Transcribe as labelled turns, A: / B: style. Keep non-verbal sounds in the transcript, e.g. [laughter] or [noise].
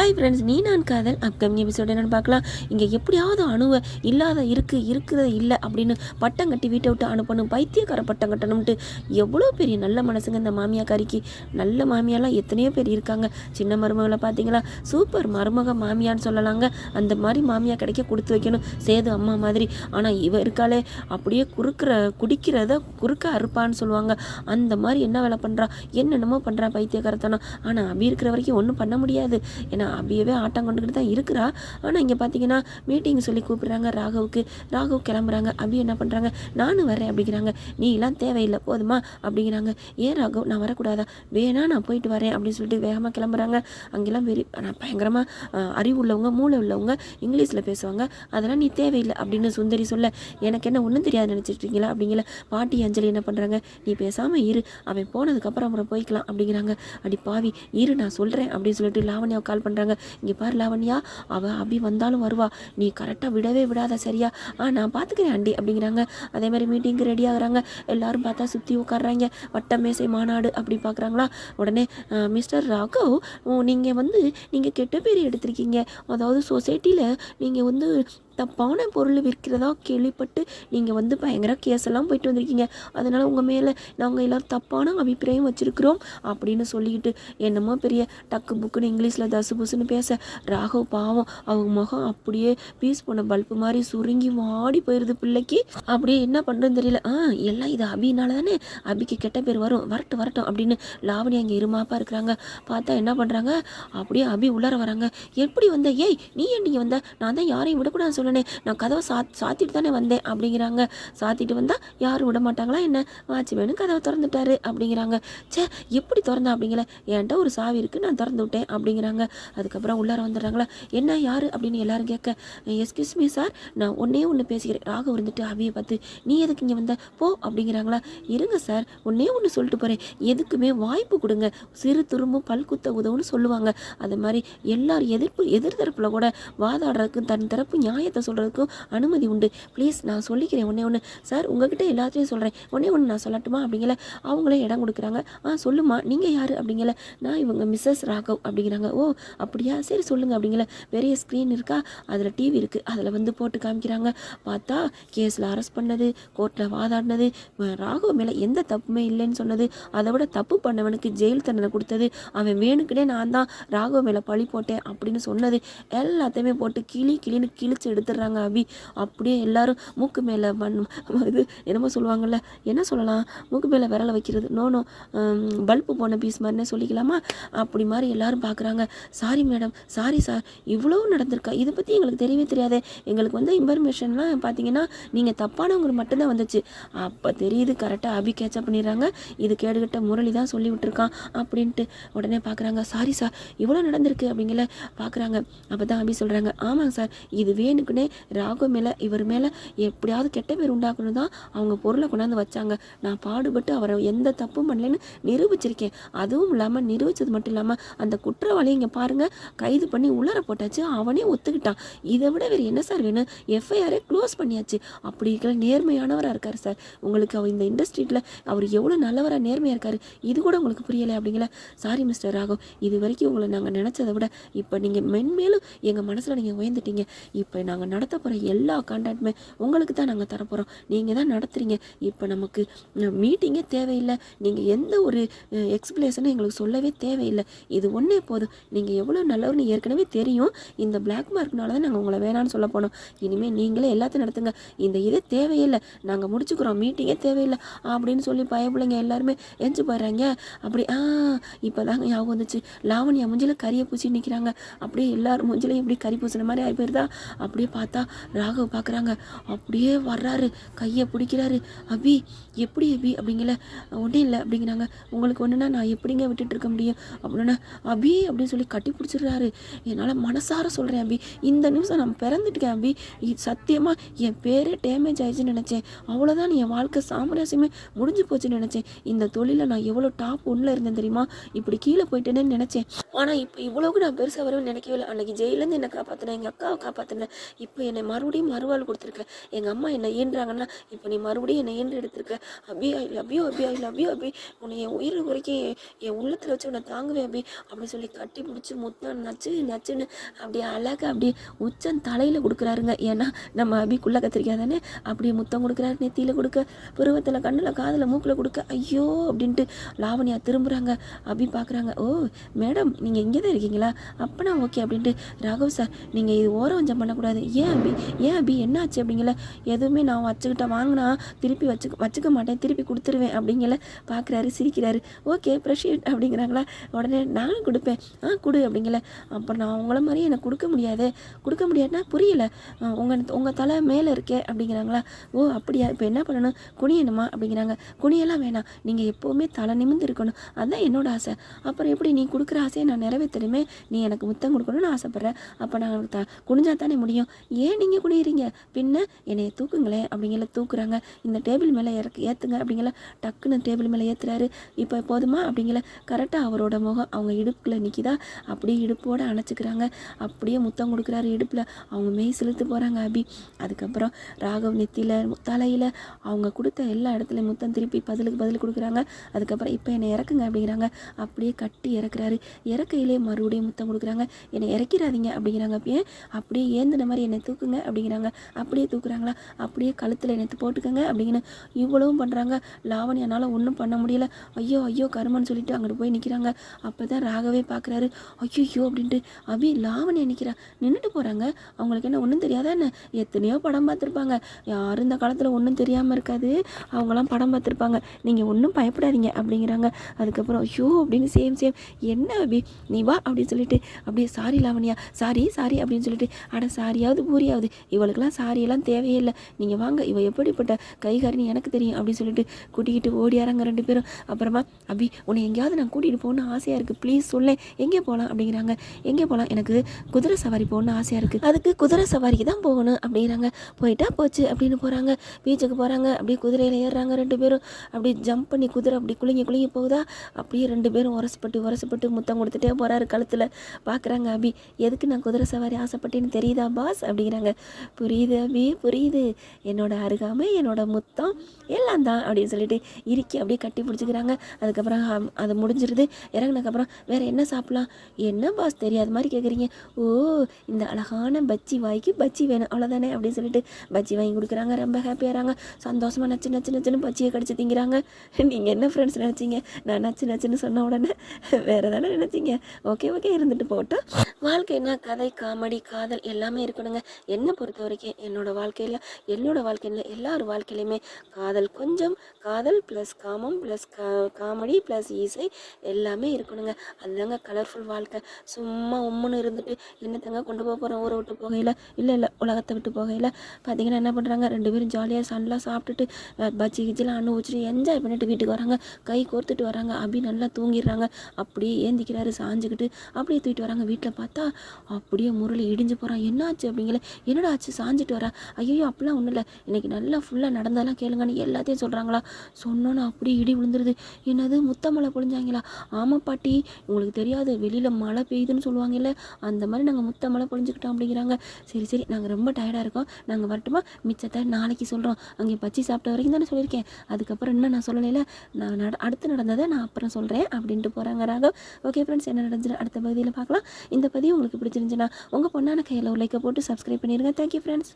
A: Hi friends நீ நான் காதல். அப்கமிங் எபிசோட் என்னென்னு பார்க்கலாம். இங்கே எப்படியாவது அணுவை இல்லாத இருக்குது இருக்கிறத இல்லை அப்படின்னு பட்டம் கட்டி வீட்டை விட்டு அனுப்பணும் பைத்தியக்கார பட்டம் கட்டணும்ட்டு எவ்வளோ பெரிய நல்ல மனசுங்க இந்த மாமியாக்காரிக்கு நல்ல மாமியாலாம் எத்தனையோ பேர் இருக்காங்க. சின்ன மருமகளை பார்த்தீங்களா? சூப்பர் மருமக மாமியான்னு சொல்லலாங்க. அந்த மாதிரி மாமியா கிடைக்க கொடுத்து வைக்கணும். சேது அம்மா மாதிரி. ஆனால் இவ இருக்காளே. அப்படியே குறுக்கிற குடிக்கிறத குறுக்க அறுப்பான்னு சொல்லுவாங்க. அந்த மாதிரி என்ன வேலை பண்ணுறா என்னென்னமோ பண்ணுறா பைத்தியக்காரத்தனம். ஆனால் அபி இருக்கிற வரைக்கும் ஒன்றும் பண்ண முடியாது. ஏன்னா அப்படியே ஆட்டம் கொண்டுக்கிட்டு தான் இருக்கிறா. ஆனால் இங்கே பார்த்தீங்கன்னா மீட்டிங் சொல்லி கூப்பிட்றாங்க ராகவுக்கு. ராகவ் கிளம்புறாங்க. அப்படி என்ன பண்ணுறாங்க நானும் வரேன் அப்படிங்கிறாங்க. நீ எல்லாம் தேவையில்லை போதுமா? அப்படிங்கிறாங்க. ஏன் ராகவ்? நான் வரக்கூடாதா? வேணா நான் போயிட்டு வரேன் அப்படின்னு சொல்லிட்டு வேகமாக கிளம்புறாங்க. அங்கெல்லாம் வெறி நான் பயங்கரமாக அறிவு உள்ளவங்க மூளை உள்ளவங்க இங்கிலீஷில் பேசுவாங்க. அதெல்லாம் நீ தேவையில்லை அப்படின்னு சுந்தரி சொல்ல எனக்கு என்ன ஒன்றும் தெரியாது நினச்சிட்ருக்கீங்களா அப்படிங்கிற பாட்டி அஞ்சலி என்ன பண்ணுறாங்க நீ பேசாமல் இரு. அவன் போனதுக்கப்புறம் அப்புறம் போய்க்கலாம். அப்படிங்கிறாங்க. அடி பாவி இரு நான் சொல்கிறேன் அப்படின்னு சொல்லிட்டு லாவண்யாவை கால் பண்ணுறாங்க இங்கே பாரு லாவண்யா அவள் அபி வந்தாலும் வருவா. நீ கரெக்டாக விடவே விடாத சரியா? ஆ நான் பார்த்துக்கிறேன் ஆண்டி அப்படிங்கிறாங்க. அதே மாதிரி மீட்டிங்க்கு ரெடி ஆகுறாங்க. எல்லாரும் பார்த்தா சுற்றி உட்காடுறாங்க வட்ட மேசை மாநாடு அப்படி பார்க்குறாங்களா உடனே மிஸ்டர் ராகவ் நீங்கள் வந்து நீங்கள் கெட்ட பேர் எடுத்திருக்கீங்க. அதாவது சொசைட்டியில் நீங்கள் வந்து தப்பான பொருள் விற்கிறதா கேள்விப்பட்டு நீங்கள் வந்து பயங்கர கேஸ் எல்லாம் போயிட்டு வந்திருக்கீங்க. அதனால் உங்கள் மேலே நாங்கள் எல்லோரும் தப்பான அபிப்பிராயம் வச்சுருக்கிறோம் அப்படின்னு சொல்லிக்கிட்டு என்னமோ பெரிய டக்கு புக்குன்னு இங்கிலீஷில் தசு புசுன்னு பேச ராகவ் பாவம் அவங்க முகம் அப்படியே பீஸ் போன பல்பு மாதிரி சுருங்கி வாடி போயிடுது பிள்ளைக்கு. அப்படியே என்ன பண்ணுறதுன்னு தெரியல. ஆ எல்லாம் இது அபினால தானே? அபிக்கு கெட்ட பேர் வரும். வரட்டும் வரட்டும் அப்படின்னு லாவணி அங்கே இருமாப்பாக இருக்கிறாங்க. பார்த்தா என்ன பண்ணுறாங்க அப்படியே அபி உள்ளார வராங்க. எப்படி வந்த? ஏய் நீ ஏன் நீங்கள் வந்த? நான் தான் யாரையும் விடக்கூடாது சொல்லுங்கண்ணே. நான் கதவை சா சாத்திட்டு தானே வந்தேன் அப்படிங்கிறாங்க. சாத்திட்டு வந்தால் யாரும் விட மாட்டாங்களா என்ன? வாட்ச்மேனு கதவை திறந்துட்டாரு அப்படிங்கிறாங்க. சே எப்படி திறந்தா அப்படிங்கிற என்கிட்ட ஒரு சாவி இருக்குது நான் திறந்து விட்டேன் அப்படிங்கிறாங்க. அதுக்கப்புறம் உள்ளார வந்துடுறாங்களா? என்ன யார் அப்படின்னு எல்லாரும் கேட்க எஸ்கியூஸ் மீ சார் நான் ஒன்றே ஒன்று பேசிக்கிறேன். ராக இருந்துட்டு அவியை பார்த்து நீ எதுக்கு இங்கே வந்த? போ அப்படிங்கிறாங்களா? இருங்க சார் ஒன்றே ஒன்று சொல்லிட்டு போகிறேன் எதுக்குமே வாய்ப்பு கொடுங்க. சிறு துரும்பும் பல்குத்த உதவுன்னு சொல்லுவாங்க. அது மாதிரி எல்லார் எதிர்ப்பு எதிர்த்தரப்பில் கூட வாதாடுறதுக்கு தன் தரப்பு நியாயத்தை சொல்கிறதுக்கும் அனுமதி உண்டு. ப்ளீஸ் நான் சொல்லிக்கிறேன். ஒன்றே ஒன்று சார் உங்ககிட்ட எல்லாத்தையும் சொல்கிறேன் ஒன்றே ஒன்று நான் சொல்லட்டுமா அப்படிங்கல? அவங்களே இடம் கொடுக்குறாங்க. ஆ சொல்லுமா. நீங்கள் யார் அப்படிங்கல? நான் இவங்க மிஸ்ஸஸ் ராகவ் அப்படிங்கிறாங்க. ஓ அப்படியா? சரி சொல்லுங்கள் அப்படிங்கல. பெரிய ஸ்க்ரீன் இருக்கா? அதில் டிவி இருக்குது அதில் வந்து போட்டு காமிக்கிறாங்க. பார்த்தா கேஸில் அரெஸ்ட் பண்ணது கோர்ட்டில் வாதாடினது ராகவ் மேலே எந்த தப்புமே இல்லைன்னு சொன்னது. அதை விட தப்பு பண்ணவனுக்கு ஜெயில் தண்டனை கொடுத்தது. அவன் வேணுக்குனே நான் தான் ராகவ் மேலே பழி போட்டேன் அப்படின்னு சொன்னது. எல்லாத்தையுமே போட்டு கிளி கிளின்னு கிழிச்சு எடுத்துடுறாங்க அபி. அப்படியே எல்லாரும் மூக்கு மேலே மண் இது என்னமோ சொல்லுவாங்கள்ல என்ன சொல்லலாம்? மூக்கு மேலே விரலை வைக்கிறது. நோனோ பல்பு போன பீஸ் மாதிரினே சொல்லிக்கலாமா? அப்படி மாதிரி எல்லாரும் பார்க்குறாங்க சாரி மேடம் சாரி சார் இவ்வளோ நடந்திருக்கா? இதை பற்றி எங்களுக்கு தெரியவே தெரியாது. எங்களுக்கு வந்து இன்ஃபர்மேஷன்லாம் பார்த்தீங்கன்னா நீங்கள் தப்பானவங்க மட்டும்தான் வந்துச்சு. அப்போ தெரியுது கரெக்டாக அபி கேட்சப் பண்ணிடுறாங்க. இது கேடுகிட்ட முரளி தான் சொல்லி விட்டுருக்கான் அப்படின்ட்டு உடனே பார்க்குறாங்க சாரி சார் இவ்வளோ நடந்திருக்கு அப்படிங்கிற பார்க்குறாங்க அப்போ தான் அபி சொல்கிறாங்க ஆமாங்க சார் இது வேணுக்குன்னே ராகு மேலே இவர் மேலே எப்படியாவது கெட்ட பேர் உண்டாக்கணும் தான் அவங்க பொருளை கொண்டாந்து வச்சாங்க. நான் பாடுபட்டு அவரை எந்த தப்பும் பண்ணலன்னு நிரூபிச்சிருக்கேன். அதுவும் இல்லாமல் நிரூபித்தது மட்டும் இல்லாமல் அந்த குற்றவாளியை இங்கே பாருங்கள் கைது பண்ணி உள்ளர போட்டாச்சு அவனே ஒத்துக்கிட்டான். இதை விட வேறு என்ன சார் வேணும்? எஃப்ஐஆரே க்ளோஸ் பண்ணியாச்சு. அப்படி இருக்கிற நேர்மையானவராக இருக்கார் சார் உங்களுக்கு அவர் இந்த இண்டஸ்ட்ரியில் அவர் எவ்வளோ நல்லவராக நேர்மையாக இருக்கார் இது கூட உங்களுக்கு புரியலை அப்படிங்களா சாரி மிஸ்டர் ராகவ். இது வரைக்கும் உங்களை நாங்கள் நினச்சதை விட இப்போ நீங்கள் மென்மேலும் எங்கள் மனசில் நீங்கள் உயர்ந்துட்டீங்க. இப்போ நாங்கள் நாங்கள் நடத்த போகிற எல்லா கான்டாக்டுமே உங்களுக்கு தான் நாங்கள் தரப்போகிறோம் நீங்கள் தான் நடத்துகிறீங்க இப்போ நமக்கு மீட்டிங்கே தேவையில்லை. நீங்கள் எந்த ஒரு எக்ஸ்பிளேஷனும் எங்களுக்கு சொல்லவே தேவையில்லை. இது ஒன்றே போதும். நீங்கள் எவ்வளோ நல்லவர்னு ஏற்கனவே தெரியும். இந்த பிளாக் மார்க்னால தான் நாங்கள் உங்களை வேணான்னு சொல்ல போனோம். இனிமேல் நீங்களே எல்லாத்தையும் நடத்துங்க. இந்த இதே தேவையில்லை. நாங்கள் முடிச்சுக்கிறோம். மீட்டிங்கே தேவையில்லை. அப்படின்னு சொல்லி பயப்பிள்ளைங்க எல்லாருமே எஞ்சி போயிடுறாங்க. அப்படி ஆ இப்போ தாங்க ஞாபகம் வந்துச்சு. லாவணியா முஞ்சில கறியை பூச்சி நிற்கிறாங்க அப்படியே எல்லாரும் முஞ்சிலையும் இப்படி கறி பூசின மாதிரி ஆகி போயிருதா அப்படியே பார்த்தா ராகவ் பார்க்குறாங்க. அப்படியே வர்றாரு. கையை பிடிக்கிறாரு. அபி எப்படி அபி அப்படிங்கல? ஒன்றும் இல்லை அப்படிங்கிறாங்க. உங்களுக்கு ஒன்றுனா நான் எப்படிங்க விட்டுட்டு இருக்க முடியும்? அப்படின்னா அபி அப்படின்னு சொல்லி கட்டி பிடிச்சிடுறாரு. என்னால் மனசார சொல்கிறேன் அபி. இந்த நிமிஷம் நான் பிறந்துட்டேன் அபி. சத்தியமாக என் பேரே டேமேஜ் ஆயிடுச்சுன்னு நினச்சேன். அவ்வளோதான் என் வாழ்க்கை சாமராசியமே முடிஞ்சு போச்சுன்னு நினச்சேன். இந்த தொழிலில் நான் எவ்வளோ டாப் ஒன்றில் இருந்தேன் தெரியுமா? இப்படி கீழே போயிட்டேனேன்னு நினச்சேன். ஆனால் இப்போ இவ்வளோக்கு நான் பெருசாக வருவேன்னு நினைக்கவே இல்லை. அன்றைக்கி ஜெயிலேருந்து என்னை காப்பாற்றினேன் எங்கள் அக்காவை காப்பாற்றினேன் இப்போ என்னை மறுபடியும் மறுவாள் கொடுத்துருக்க. எங்கள் அம்மா என்னை ஈன்றாங்கன்னா இப்போ நீ மறுபடியும் என்னை ஈன்று எடுத்திருக்க. Abhi I love you Abhi I Abhi. உன்னை என் உயிர் வரைக்கும் என் உள்ளத்தில் வச்சு உன்னை தாங்குவேன் அபி. அப்படின்னு சொல்லி கட்டி பிடிச்சி முத்தம் நச்சு நச்சுன்னு அப்படியே அழகாக அப்படியே உச்சம் தலையில் கொடுக்குறாருங்க. ஏன்னா நம்ம அபி கத்திரிக்காய் தானே அப்படியே முத்தம் கொடுக்குறாரு நெத்தியில் கொடுக்க. பருவத்தில் கண்ணில் காதில் மூக்கில் கொடுக்க. ஐயோ அப்படின்ட்டு லாவணியா திரும்புகிறாங்க அபி பார்க்குறாங்க ஓ மேடம் நீங்கள் இங்கே தான் இருக்கீங்களா? அப்பனா ஓகே அப்படின்ட்டு ராகவ் சார் நீங்கள் இது ஓரம் வஞ்சம் பண்ணக்கூடாது. ஏன் அபி? ஏன் அபி? என்னாச்சு அப்படிங்கல? எதுவுமே நான் வச்சுக்கிட்ட வாங்கினா திருப்பி வச்சுக்க வச்சுக்க மாட்டேன். திருப்பி கொடுத்துருவேன் அப்படிங்கல பார்க்குறாரு சிரிக்கிறாரு. ஓகே ப்ரெஷியட் அப்படிங்கிறாங்களா? உடனே நானும் கொடுப்பேன். ஆ கொடு அப்படிங்கல. அப்போ நான் உங்கள மாதிரி எனக்கு கொடுக்க முடியாது. கொடுக்க முடியாதுன்னா புரியல. உங்கள் உங்கள் தலை மேலே இருக்கே அப்படிங்கிறாங்களா? ஓ அப்படியா? இப்போ என்ன பண்ணணும்? குனியணுமா அப்படிங்கிறாங்க. குனியெல்லாம் வேணாம். நீங்கள் எப்போவுமே தலை நிமிர்ந்து இருக்கணும். அதுதான் என்னோட ஆசை. அப்புறம் எப்படி நீ கொடுக்குற ஆசையை நான் நிறைவேற்றணுமே நீ எனக்கு முத்தம் கொடுக்கணும்னு ஆசைப்பட்றேன். அப்போ நான் த குனிஞ்சா தானே முடியும். ஏன் நீங்கள் குனியிறீங்க? பின்ன என்னை தூக்குங்களேன் அப்படிங்கிற தூக்குறாங்க. இந்த டேபிள் மேலே இறக்கு ஏற்றுங்க அப்படிங்கிற டக்குன்னு டேபிள் மேலே ஏற்றுறாரு இப்போ போதுமா அப்படிங்கிற கரெக்டாக அவரோட முகம் அவங்க இடுப்பில் நிற்கிதா அப்படியே இடுப்போடு அணைச்சிக்கிறாங்க. அப்படியே முத்தம் கொடுக்குறாரு இடுப்பில். அவங்க மெய் செலுத்து போகிறாங்க அபி. அதுக்கப்புறம் ராகவ் நெத்தியில் தலையில் அவங்க கொடுத்த எல்லா இடத்துலையும் முத்தம் திருப்பி பதிலுக்கு பதில் கொடுக்குறாங்க. அதுக்கப்புறம் இப்போ என்னை இறக்குங்க அப்படிங்கிறாங்க. அப்படியே கட்டி இறக்குறாரு. இறக்கையிலே மறுபடியும் முத்தம் கொடுக்குறாங்க. என்னை இறக்கிறாதீங்க அப்படிங்கிறாங்க. அப்படியே அப்படியே ஏந்தின மாதிரி என்னை தூக்குங்க அப்படிங்கிறாங்க. அப்படியே தூக்குறாங்களா? அப்படியே கழுத்தில் என்னை போட்டுக்கங்க அப்படிங்கன்னு இவ்வளவும் பண்ணுறாங்க லாவணியனால ஒன்றும் பண்ண முடியல. ஐயோ ஐயோ கருமன்னு சொல்லிட்டு அங்கிட்டு போய் நிற்கிறாங்க அப்போ தான் ராகவே பார்க்குறாரு ஐயோ அப்படின்ட்டு அபி லாவணியா நிற்கிறா நின்றுட்டு போகிறாங்க அவங்களுக்கு என்ன ஒன்றும் தெரியாதா என்ன? எத்தனையோ படம் பார்த்துருப்பாங்க. யாரும் இந்த காலத்தில் ஒன்றும் தெரியாமல் இருக்காது. அவங்களாம் படம் பார்த்துருப்பாங்க. நீங்கள் ஒன்றும் பயப்படாதீங்க அப்படிங்கிறாங்க. அதுக்கப்புறம் ஐயோ அப்படின்னு சேம் சேம் என்ன அபி? நீ வா அப்படின்னு சொல்லிட்டு அப்படியே சாரி லாவணியா சாரி சாரி அப்படின்னு சொல்லிட்டு அட சாரியாவது பூரியாவது இவளுக்கெல்லாம் சாரியெல்லாம் தேவையே இல்லை நீங்கள் வாங்க இவள் எப்படிப்பட்ட கைகாரின்னு எனக்கு தெரியும் அப்படின்னு சொல்லிட்டு கூட்டிக்கிட்டு ஓடியாராங்க ரெண்டு பேரும். அப்புறமா அபி உன்னை எங்கேயாவது நான் கூட்டிகிட்டு போகணும்னு ஆசையாக இருக்குது ப்ளீஸ் சொல்லேன். எங்கே போகலாம்? அப்படிங்கிறாங்க. எங்கே போகலாம்? எனக்கு குதிரை சவாரி போகணும்னு ஆசையாக இருக்குது அதுக்கு குதிரை சவாரிக்கு தான் போகணும் அப்படிங்கிறாங்க. போயிட்டா போச்சு அப்படின்னு போகிறாங்க பீச்சுக்கு போகிறாங்க அப்படியே குதிரையில் ஏறுறாங்க ரெண்டு பேரும். அப்படியே ஜம்ப் பண்ணி குதிரை அப்படி குலுங்கி குலுங்கி போகுதா? அப்படியே ரெண்டு பேரும் உரசப்பட்டு உரசப்பட்டு முத்தம் கொடுத்து கொடுத்துட்டே போகிறாரு கழுத்தில். பார்க்குறாங்க அபி எதுக்கு நான் குதிரை சவாரி ஆசைப்பட்டேன்னு தெரியுதா பாஸ் அப்படிங்கிறாங்க. புரியுது அபி புரியுது. என்னோட அருகாமை என்னோட முத்தம் எல்லாம் தான் அப்படின்னு சொல்லிட்டு இறுக்கி அப்படியே கட்டி பிடிச்சிக்கிறாங்க. அதுக்கப்புறம் அது முடிஞ்சிருது. இறங்கினதுக்கப்புறம் வேறு என்ன சாப்பிட்லாம்? என்ன பாஸ் தெரியாத மாதிரி கேட்குறீங்க ஓ இந்த அழகான பஜ்ஜி வாய்க்கு பஜ்ஜி வேணும். அவ்வளோதானே அப்படின்னு சொல்லிட்டு பஜ்ஜி வாங்கி கொடுக்குறாங்க. ரொம்ப ஹாப்பியாகிறாங்க சந்தோஷமாக நச்சு நச்சு நச்சுன்னு பஜ்ஜியை கடிச்சு திங்கிறாங்க. [laughs] நீங்கள் என்ன ஃப்ரெண்ட்ஸ் நினச்சிங்க? நான் நச்சு நச்சுன்னு சொன்ன உடனே வேறு தானே நினச்சிங்க? ஓகே ஓகே இருந்துட்டு போட்டோம் வாழ்க்கைனா கதை காமெடி காதல் எல்லாமே இருக்கணுங்க. என்னை பொறுத்த வரைக்கும் என்னோட வாழ்க்கையில் என்னோட வாழ்க்கையில் எல்லார் வாழ்க்கையிலையுமே காதல் கொஞ்சம் காதல் ப்ளஸ் காமம் ப்ளஸ் கா காமெடி ப்ளஸ் இசை எல்லாமே இருக்கணுங்க. அதுதாங்க கலர்ஃபுல் வாழ்க்கை. சும்மா உம்முன்னு இருந்துட்டு என்னத்தங்க கொண்டு போக போகிறோம் ஊரை விட்டு போகையில் இல்லை இல்லை உலகத்தை விட்டு போகையில். பார்த்தீங்கன்னா என்ன பண்ணுறாங்க ரெண்டு பேரும் ஜாலியாக சன்லாம் சாப்பிட்டுட்டு பஜ்ஜி கிஜிலாம் அனுபவிச்சுட்டு என்ஜாய் பண்ணிட்டு வீட்டுக்கு வராங்க. கை கோர்த்துட்டு வராங்க. அப்படி நல்லா தூங்கிடுறாங்க. அப்படியே ஏந்திக்கிறாரு. சாஞ்சுக்கிட்டு அப்படியே தூக்கிட்டு வராங்க. வீட்டில் பார்த்தா அப்படியே முரளி இடிஞ்சு போகிறான் என்னாச்சு அப்படிங்கல என்னடா ஆச்சு? சாஞ்சிட்டு வரா? ஐயோ அப்படிலாம் ஒன்றும் இல்லை. இன்னைக்கு நல்லா ஃபுல்லாக நடந்தாலாம் கேளுங்கன்னு எல்லாத்தையும் சொல்கிறாங்களா சொன்னோன்னு அப்படியே இடி விழுந்துருது. என்னது? முத்தமழை பொழிஞ்சாங்களா? ஆமாம் பாட்டி. உங்களுக்கு தெரியாது. வெளியில் மழை பெய்யுதுன்னு சொல்லுவாங்கல்ல. அந்த மாதிரி நாங்கள் முத்தமழை பொழிஞ்சுக்கிட்டோம் அப்படிங்கிறாங்க. சரி சரி. நாங்கள் ரொம்ப டயர்டாக இருக்கோம். நாங்கள் வரட்டுமா? மிச்சத்தை நாளைக்கு சொல்கிறோம் அங்கே பச்சி சாப்பிட்ட வரைக்கும் தானே சொல்லியிருக்கேன். அதுக்கப்புறம் இன்னும் நான் சொல்லலைல. நான் நட அடுத்து நடந்ததை நான் அப்புறம் சொல்கிறேன் அப்படின்ட்டு போகிறாங்க ராகவ். ஓகே ஃப்ரெண்ட்ஸ் என்ன நடந்துச்சு அடுத்த பகுதியில் பார்க்கலாம். இந்த பதிவு உங்களுக்கு பிடிச்சிருந்துச்சுன்னா உங்கள் பொண்ணான கையில் ஒரு லைக்கை போட்டு சப்ஸ்கிரைப் பண்ணிடுங்க தேங்க்யூ ஃப்ரெண்ட்ஸ்